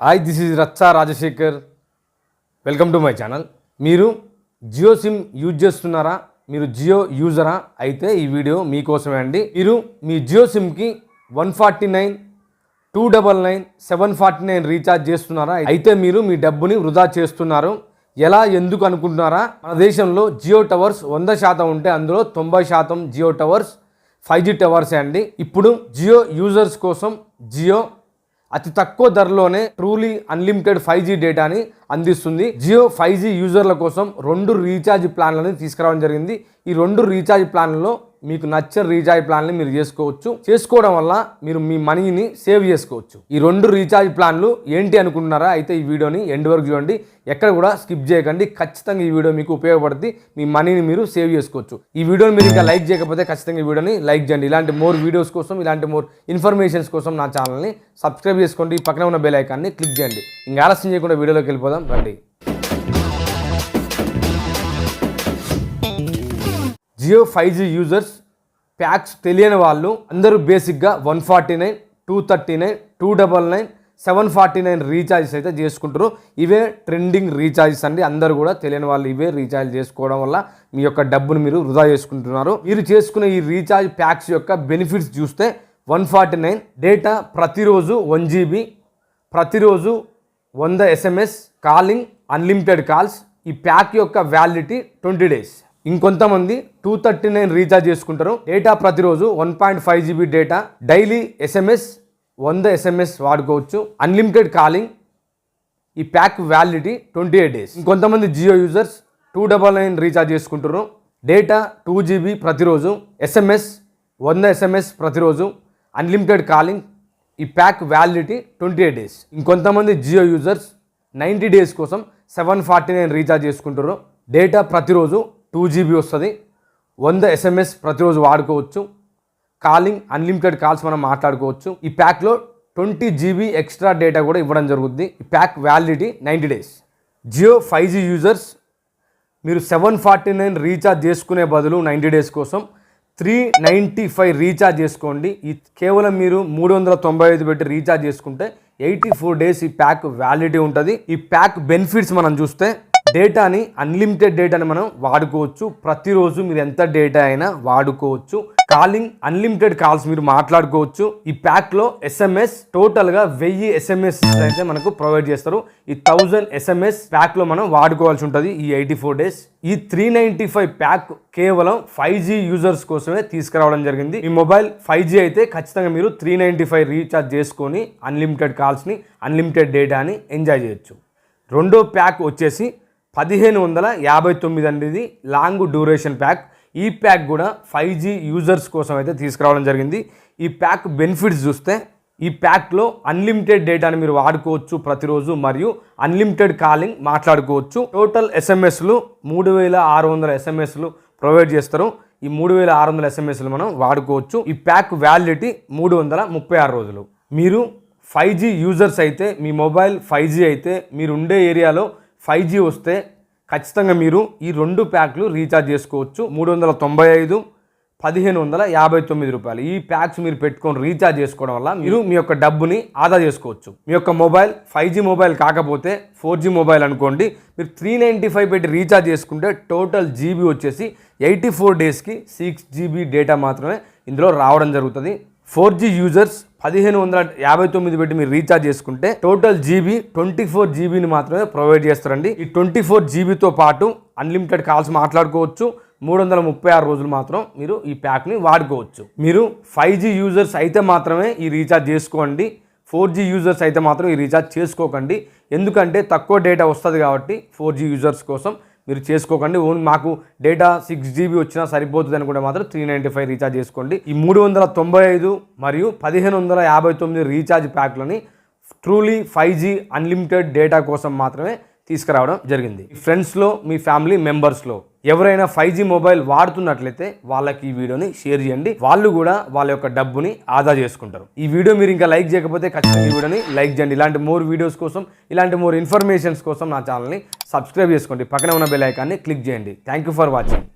Hi this is Racha Rajasekhar welcome to my channel మీరు Jio SIM use చేస్తున్నారా? మీరు జియో యూజరా? అయితే ఈ వీడియో మీకోసమే అండి. మీరు మీ Jio సిమ్కి one forty nine two double nine seven forty nine recharge చేస్తున్నారా? అయితే మీరు మీ డబ్బుని వృధా చేస్తున్నారు. ఎలా ఎందుకు అనుకుంటున్నారా? మన దేశంలో జియో టవర్స్ వంద శాతం ఉంటే అందులో తొంభై శాతం జియో టవర్స్ ఫైవ్ జీ టవర్సే అండి. ఇప్పుడు జియో యూజర్స్ కోసం జియో అతి తక్కువ ధరలోనే ట్రూలీ అన్లిమిటెడ్ ఫైవ్ జీ డేటాని అందిస్తుంది. జియో ఫైవ్ జీ యూజర్ల కోసం రెండు రీఛార్జ్ ప్లాన్లను తీసుకురావడం జరిగింది. ఈ రెండు రీఛార్జ్ ప్లాన్లలో మీకు నచ్చిన రీఛార్జ్ ప్లాన్ని మీరు చేసుకోవచ్చు. చేసుకోవడం వల్ల మీరు మీ మనీని సేవ్ చేసుకోవచ్చు. ఈ రెండు రీఛార్జ్ ప్లాన్లు ఏంటి అనుకుంటున్నారా? అయితే ఈ వీడియోని ఎండ్ వరకు చూడండి. ఎక్కడ కూడా స్కిప్ చేయకండి. ఖచ్చితంగా ఈ వీడియో మీకు ఉపయోగపడుతుంది మీ మనీని మీరు సేవ్ చేసుకోవచ్చు. ఈ వీడియోని మీరు ఇంకా లైక్ చేయకపోతే ఖచ్చితంగా ఈ వీడియోని లైక్ చేయండి. ఇలాంటి మోర్ వీడియోస్ కోసం ఇలాంటి మోర్ ఇన్ఫర్మేషన్స్ కోసం నా ఛానల్ని సబ్స్క్రైబ్ చేసుకోండి. పక్కన ఉన్న బెల్ ఐకాన్ని క్లిక్ చేయండి. ఇంకా ఆలస్యం చేయకుండా వీడియోలోకి వెళ్ళిపోదాం. రండి. Jio five G users packs తెలియని వాళ్ళు అందరూ బేసిక్గా one forty nine two thirty nine two double nine seven forty nine recharges అయితే చేసుకుంటారు ఇవే ట్రెండింగ్ రీఛార్జెస్ అండి. అందరూ కూడా తెలియని వాళ్ళు ఇవే రీఛార్జ్ చేసుకోవడం వల్ల మీ యొక్క డబ్బును మీరు వృధా చేసుకుంటున్నారు. మీరు చేసుకునే ఈ రీఛార్జ్ ప్యాక్స్ యొక్క బెనిఫిట్స్ చూస్తే వన్ ఫార్టీ నైన్ డేటా ప్రతిరోజు వన్ జీబీ ప్రతిరోజు వంద ఎస్ఎంఎస్ కాలింగ్ అన్లిమిటెడ్ కాల్స్ ఈ ప్యాక్ యొక్క వ్యాలిడిటీ ట్వంటీ డేస్. ఇంకొంతమంది టూ థర్టీ నైన్ రీఛార్జ్ చేసుకుంటారు. డేటా ప్రతిరోజు one point five GB data daily SMS వంద ఎస్ఎంఎస్ వాడుకోవచ్చు. అన్లిమిటెడ్ కాలింగ్ ఈ pack validity twenty eight days ఇంకొంతమంది Jio users two double nine recharge చేసుకుంటారు. డేటా టూ జీబీ ప్రతిరోజు. SMS వంద ఎస్ఎంఎస్ ప్రతిరోజు. అన్లిమిటెడ్ కాలింగ్ ఈ pack validity twenty eight days ఇంకొంతమంది జియో యూజర్స్ నైంటీ డేస్ కోసం సెవెన్ ఫార్టీ నైన్ రీఛార్జ్ చేసుకుంటారు. డేటా ప్రతిరోజు టూ జీబీ వస్తుంది. వంద ఎస్ఎంఎస్ ప్రతిరోజు వాడుకోవచ్చు. కాలింగ్ అన్లిమిటెడ్ కాల్స్ మనం మాట్లాడుకోవచ్చు. ఈ ప్యాక్లో ట్వంటీ జీబీ ఎక్స్ట్రా డేటా కూడా ఇవ్వడం జరుగుతుంది ఈ pack validity ninety days. Jio five G users మీరు సెవెన్ ఫార్టీ నైన్ రీఛార్జ్ చేసుకునే బదులు నైంటీ డేస్ కోసం త్రీ నైంటీ ఫైవ్ రీఛార్జ్ చేసుకోండి. ఈ కేవలం మీరు మూడు వందల తొంభై ఐదు పెట్టి రీఛార్జ్ చేసుకుంటే ఎయిటీ ఫోర్ డేస్ ఈ ప్యాక్ వ్యాలిడిటీ ఉంటుంది. ఈ ప్యాక్ బెనిఫిట్స్ మనం చూస్తే డేటాని అన్లిమిటెడ్ డేటాని మనం వాడుకోవచ్చు. ప్రతిరోజు మీరు ఎంత డేటా అయినా వాడుకోవచ్చు. కాలింగ్ అన్లిమిటెడ్ కాల్స్ మీరు మాట్లాడుకోవచ్చు. ఈ ప్యాక్లో ఎస్ఎంఎస్ టోటల్గా వెయ్యి ఎస్ఎంఎస్ అయితే మనకు ప్రొవైడ్ చేస్తారు. ఈ థౌజండ్ ఎస్ఎంఎస్ ప్యాక్లో మనం వాడుకోవాల్సి ఉంటుంది ఈ ఎయిటీ ఫోర్ డేస్ ఈ త్రీ నైంటీ ఫైవ్ ప్యాక్ కేవలం ఫైవ్ జీ యూజర్స్ కోసమే తీసుకురావడం జరిగింది. ఈ మొబైల్ ఫైవ్ జీ అయితే ఖచ్చితంగా మీరు త్రీ నైంటీ ఫైవ్ రీఛార్జ్ చేసుకొని అన్లిమిటెడ్ కాల్స్ని అన్లిమిటెడ్ డేటాని ఎంజాయ్ చేయొచ్చు. రెండో ప్యాక్ వచ్చేసి పదిహేను వందల యాభై తొమ్మిది అండి ఇది. Long duration pack. ఈ ప్యాక్ కూడా ఫైవ్ జీ యూజర్స్ కోసం అయితే తీసుకురావడం జరిగింది. ఈ ప్యాక్ బెనిఫిట్స్ చూస్తే ఈ ప్యాక్లో అన్లిమిటెడ్ డేటాని మీరు వాడుకోవచ్చు ప్రతిరోజు మరియు అన్లిమిటెడ్ కాలింగ్ మాట్లాడుకోవచ్చు. టోటల్ ఎస్ఎంఎస్లు మూడు వేల ఆరు వందల ఎస్ఎంఎస్లు ప్రొవైడ్ చేస్తారు. ఈ మూడు వేల ఆరు వందల ఎస్ఎంఎస్లు మనం వాడుకోవచ్చు. ఈ ప్యాక్ వ్యాలిడిటీ మూడు వందల ముప్పై ఆరు రోజులు. మీరు ఫైవ్ జీ యూజర్స్ అయితే మీ మొబైల్ ఫైవ్ జీ అయితే మీరు ఉండే ఏరియాలో ఫైవ్ జీ వస్తే ఖచ్చితంగా మీరు ఈ రెండు ప్యాక్లు రీఛార్జ్ చేసుకోవచ్చు. మూడు వందల తొంభై ఐదు పదిహేను వందల యాభై తొమ్మిది రూపాయలు. ఈ ప్యాక్స్ మీరు పెట్టుకొని రీఛార్జ్ చేసుకోవడం వల్ల మీరు మీ యొక్క డబ్బుని ఆదా చేసుకోవచ్చు. మీ యొక్క మొబైల్ ఫైవ్ జీ మొబైల్ కాకపోతే ఫోర్ జీ మొబైల్ అనుకోండి మీరు త్రీ నైంటీ ఫైవ్ పెట్టి రీఛార్జ్ చేసుకుంటే టోటల్ జీబీ వచ్చేసి ఎయిటీ ఫోర్ డేస్కి సిక్స్ జీబీ డేటా మాత్రమే ఇందులో రావడం జరుగుతుంది. ఫోర్ జీ యూజర్స్ పదిహేను వందల యాభై తొమ్మిది పెట్టి మీరు రీఛార్జ్ చేసుకుంటే టోటల్ జీబీ ట్వంటీ ఫోర్ జీబీని మాత్రమే ప్రొవైడ్ చేస్తారండి. ఈ ట్వంటీ ఫోర్ జీబీతో పాటు అన్లిమిటెడ్ కాల్స్ మాట్లాడుకోవచ్చు. మూడు వందల ముప్పై ఆరు రోజులు మాత్రం మీరు ఈ ప్యాక్ని వాడుకోవచ్చు. మీరు ఫైవ్ జీ యూజర్స్ అయితే మాత్రమే ఈ రీఛార్జ్ చేసుకోండి. ఫోర్ జీ యూజర్స్ అయితే మాత్రం ఈ రీఛార్జ్ చేసుకోకండి. ఎందుకంటే తక్కువ డేటా వస్తుంది కాబట్టి ఫోర్ జీ యూజర్స్ కోసం మీరు చేసుకోకండి. ఓన్లీ మాకు డేటా సిక్స్ జీబీ వచ్చినా సరిపోతుంది అనుకుంటే మాత్రం త్రీ నైంటీ ఫైవ్ రీఛార్జ్ చేసుకోండి. ఈ మూడు వందల తొంభై ఐదు మరియు పదిహేను వందల యాభై తొమ్మిది recharge ప్యాక్లని truly five G unlimited data కోసం మాత్రమే తీసుకురావడం జరిగింది. ఫ్రెండ్స్లో మీ ఫ్యామిలీ మెంబర్స్లో ఎవరైనా ఫైవ్ జీ మొబైల్ వాడుతున్నట్లయితే వాళ్ళకి ఈ వీడియోని షేర్ చేయండి. వాళ్ళు కూడా వాళ్ళ యొక్క డబ్బుని ఆదా చేసుకుంటారు. ఈ వీడియో మీరు ఇంకా లైక్ చేయకపోతే ఖచ్చితంగా ఈ వీడియోని లైక్ చేయండి. ఇలాంటి మోర్ వీడియోస్ కోసం ఇలాంటి మోర్ ఇన్ఫర్మేషన్స్ కోసం నా ఛానల్ని సబ్స్క్రైబ్ చేసుకోండి. పక్కన ఉన్న బెల్ ఐకాన్ని క్లిక్ చేయండి. Thank you for watching.